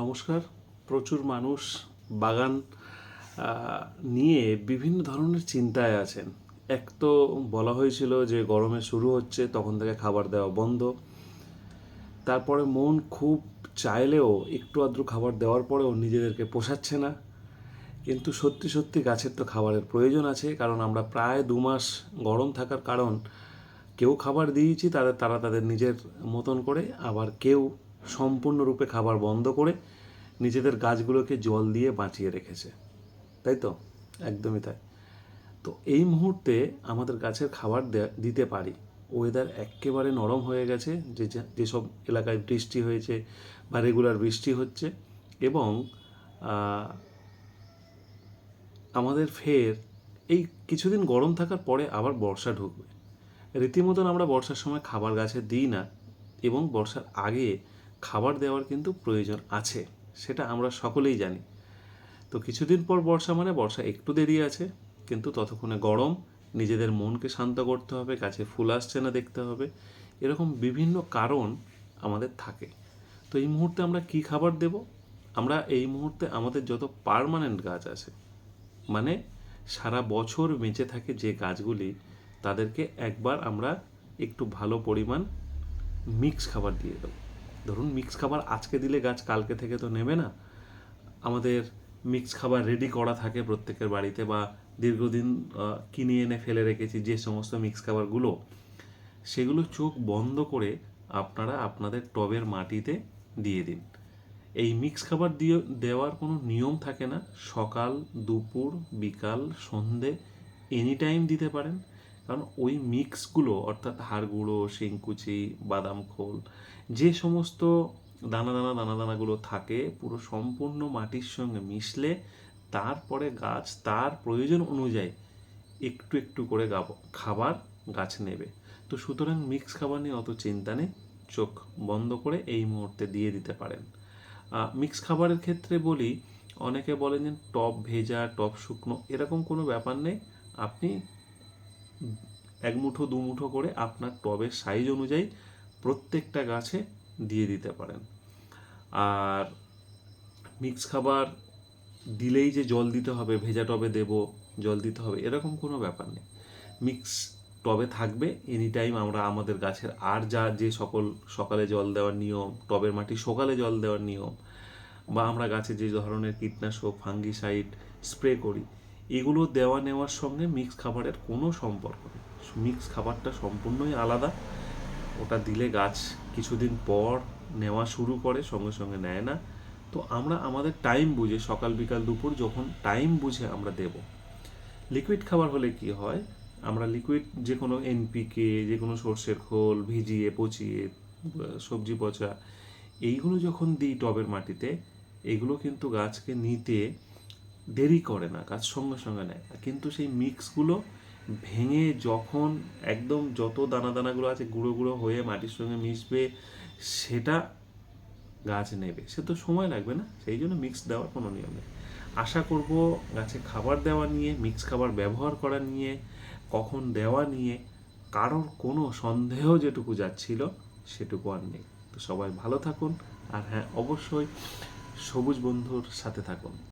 নমস্কার। প্রচুর মানুষ বাগান নিয়ে বিভিন্ন ধরনের চিন্তায় আছেন। এক তো বলা হয়েছিল যে গরমে শুরু হচ্ছে, তখন থেকে খাবার দেওয়া বন্ধ। তারপরে মন খুব চাইলেও একটু আধটু খাবার দেওয়ার পরেও নিজেদেরকে পোষাচ্ছে না। কিন্তু সত্যি সত্যি গাছের তো খাবারের প্রয়োজন আছে, কারণ আমরা প্রায় দু মাস গরম থাকার কারণ কেউ খাবার দিয়েছি তাদের তারা তাদের নিজের মতন করে, আবার কেউ সম্পূর্ণরূপে খাবার বন্ধ করে নিজেদের গাছগুলোকে জল দিয়ে বাঁচিয়ে রেখেছে। তাই তো? একদমই তাই। তো এই মুহূর্তে আমাদের গাছের খাবার দিতে পারি। ওয়েদার একেবারে নরম হয়ে গেছে, যে- যেসব এলাকায় বৃষ্টি হয়েছে বা রেগুলার বৃষ্টি হচ্ছে এবং আমাদের ফের এই কিছুদিন গরম থাকার পরে আবার বর্ষা ঢুকবে। রীতিমতন আমরা বর্ষার সময় খাবার গাছে দিই না এবং বর্ষার আগে খাবার দেওয়ার কিন্তু প্রয়োজন আছে, সেটা আমরা সকলেই জানি। তো কিছুদিন পর বর্ষা মানে বর্ষা একটু দেরি আছে, কিন্তু ততক্ষণে গরম, নিজেদের মনকে শান্ত করতে হবে, গাছে ফুল আসছে না দেখতে হবে, এরকম বিভিন্ন কারণ আমাদের থাকে। তো এই মুহূর্তে আমরা কি খাবার দেব? আমরা এই মুহূর্তে আমাদের যত পার্মানেন্ট গাছ আছে মানে সারা বছর বেঁচে থাকে যে গাছগুলি, তাদেরকে একবার আমরা একটু ভালো পরিমাণ মিক্স খাবার দিয়ে দেবো। ধরুন মিক্স খাবার আজকে দিলে গাছ কালকে থেকে তো নেবে না। আমাদের মিক্স খাবার রেডি করা থাকে প্রত্যেকের বাড়িতে বা দীর্ঘদিন কিনে এনে ফেলে রেখেছি যে সমস্ত মিক্স খাবারগুলো, সেগুলো চোখ বন্ধ করে আপনারা আপনাদের টবের মাটিতে দিয়ে দিন। এই মিক্স খাবার দিয়ে, দেওয়ার কোনো নিয়ম থাকে না। সকাল, দুপুর, বিকাল, সন্ধে এনি টাইম দিতে পারেন। কারণ ওই মিক্সগুলো, অর্থাৎ হাড় গুঁড়ো শিংকুচি, বাদাম খোল, যে সমস্ত দানা দানা দানা দানাগুলো থাকে, পুরো সম্পূর্ণ মাটির সঙ্গে মিশলে তারপরে গাছ তার প্রয়োজন অনুযায়ী একটু একটু করে খাবার গাছ নেবে। তো সুতরাং মিক্স খাবার নিয়ে অত চিন্তা নেই, চোখ বন্ধ করে এই মুহূর্তে দিয়ে দিতে পারেন। মিক্স খাবারের ক্ষেত্রে বলি, অনেকে বলেন যে টপ ভেজা, টপ শুকনো, এরকম কোনো ব্যাপার নেই। আপনি এক মুঠো, দু মুঠো করে আপনার টবের সাইজ অনুযায়ী প্রত্যেকটা গাছে দিয়ে দিতে পারেন। আর মিক্স খাবার দিলেই যে জল দিতে হবে, ভেজা টবে দেব, জল দিতে হবে, এরকম কোনো ব্যাপার নেই। মিক্স টবে থাকবে এনি টাইম আমরা আমাদের গাছের আর যা যে সকল সকালে জল দেওয়ার নিয়ম, টবের মাটি সকালে জল দেওয়ার নিয়ম, বা আমরা গাছে যে ধরনের কীটনাশক ফাঙ্গিসাইড স্প্রে করি এগুলো দেওয়া নেওয়ার সঙ্গে মিক্স খাবারের কোনো সম্পর্ক নেই। মিক্স খাবারটা সম্পূর্ণই আলাদা। ওটা দিলে গাছ কিছুদিন পর নেওয়া শুরু করে, সঙ্গে সঙ্গে নেয় না। তো আমরা আমাদের টাইম বুঝে, সকাল, বিকাল, দুপুর যখন টাইম বুঝে আমরা দেব। লিকুইড খাবার হলে কি হয়? আমরা লিকুইড যে কোনো এনপিকে যে কোনো সর্ষের খোল, ভিজিয়ে, পচিয়ে, সবজি পচা, এইগুলো যখন দিই টবের মাটিতে, এগুলো কিন্তু গাছকে নিতে দেরি করে না গাছ সঙ্গে সঙ্গে নেয়। কিন্তু সেই মিক্সগুলো ভেঙে যখন একদম যত দানা দানাগুলো আছে গুঁড়ো গুঁড়ো হয়ে মাটির সঙ্গে মিশবে, সেটা গাছ নেবে। সে তো সময় লাগবে না, সেই জন্য মিক্স দেওয়ার কোনো নিয়ম নেই। আশা করব গাছে খাবার দেওয়া নিয়ে, মিক্স খাবার ব্যবহার করা নিয়ে, কখন দেওয়া নিয়ে, কারোর কোনো সন্দেহ যেটুকু যাচ্ছিল, সেটুকু আর নেই। তো সবাই ভালো থাকুন, আর হ্যাঁ অবশ্যই সবুজ বন্ধুর সাথে থাকুন।